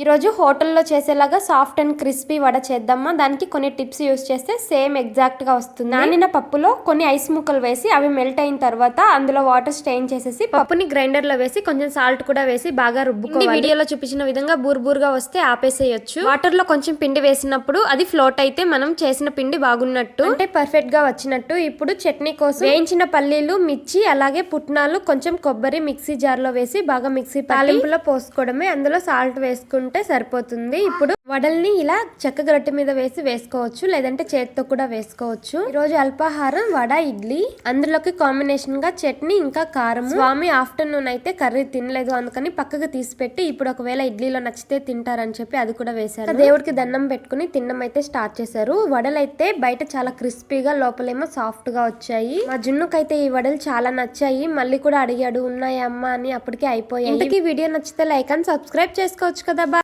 ఈరోజు హోటల్లో చేసేలాగా సాఫ్ట్ అండ్ క్రిస్పీ వడ చేద్దామా? దానికి కొన్ని టిప్స్ యూస్ చేస్తే సేమ్ ఎగ్జాక్ట్గా వస్తుంది నానిన పప్పులో కొన్ని ఐస్ ముక్కలు వేసి అవి మెల్ట్ అయిన తర్వాత అందులో వాటర్ స్టెయిన్ చేసేసి పప్పుని గ్రైండర్లో వేసి కొంచెం సాల్ట్ కూడా వేసి బాగా రుబ్బుకోవాలి. వీడియోలో చూపించిన విధంగా బూర్బూరుగా వస్తే ఆపేసేయొచ్చు. వాటర్లో కొంచెం పిండి వేసినప్పుడు అది ఫ్లోట్ అయితే మనం చేసిన పిండి బాగున్నట్టు. అంటే పర్ఫెక్ట్గా వచ్చినట్టు. ఇప్పుడు చట్నీ కోసం వేయించిన పల్లీలు మిర్చి అలాగే పుట్నాలు కొంచెం కొబ్బరి మిక్సీ జార్లో వేసి బాగా మిక్సీ తాలింపులో పోసుకోవడమే. అందులో సాల్ట్ వేసుకుంటే సరిపోతుంది. ఇప్పుడు వడల్ని ఇలా చెక్క గరటి మీద వేసి వేసుకోవచ్చు లేదంటే చేతితో కూడా వేసుకోవచ్చు. ఈ రోజు అల్పాహారం వడ ఇడ్లీ. అందులోకి కాంబినేషన్గా చట్నీ ఇంకా కారం స్వామి ఆఫ్టర్నూన్ అయితే కర్రీ తినలేదు అందుకని పక్కకు తీసి పెట్టి ఇప్పుడు ఒకవేళ ఇడ్లీలో నచ్చితే తింటారని చెప్పి అది కూడా వేశారు. దేవుడికి దండం పెట్టుకుని తినడం అయితే స్టార్ట్ చేశారు. వడలు అయితే బయట చాలా క్రిస్పీగా లోపలేమో సాఫ్ట్గా వచ్చాయి. మా జున్నుకైతే ఈ వడలు చాలా నచ్చాయి. మళ్ళీ కూడా అడిగాడు ఉన్నాయమ్మా అని అప్పటికే అయిపోయాయి. ఇంతకీ వీడియో నచ్చితే లైక్ అండ్ సబ్స్క్రైబ్ చేసుకోవచ్చు కదా.